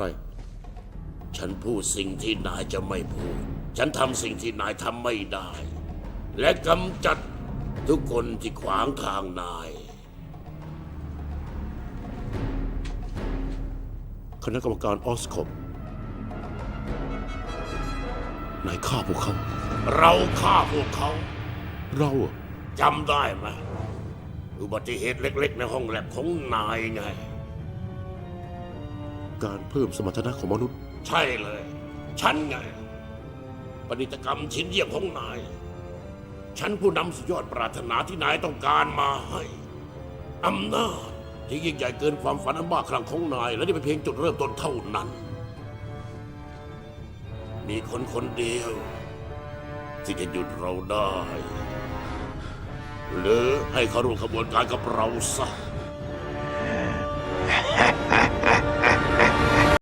อะไร ฉันพูดสิ่งที่นายจะไม่พูด ฉันทำสิ่งที่นายทำไม่ได้ และกำจัดทุกคนที่ขวางทางนาย คณะกรรมการออสคอปนายฆ่าพวกเขา เราฆ่าพวกเขา เราอะจำได้ไหมอุบัติเหตุเล็ก ๆ ในห้องแลบของนายไง การเพิ่มสมรรถนะของมนุษย์ ใช่เลย ฉันไงปฏิตกรรมชิ้นเยี่ยมของนาย ฉันผู้นำสุดยอดปรารถนาที่นายต้องการมาให้อำนาจที่ยิ่งใหญ่เกินความฝันอันบ้าคลั่งของนาย และนี่เป็นเพียงจุดเริ่มต้นเท่านั้น มีคนคนเดียว ที่จะหยุดเราได้ หรือให้เขาร่วมขบวนการกับเราซะ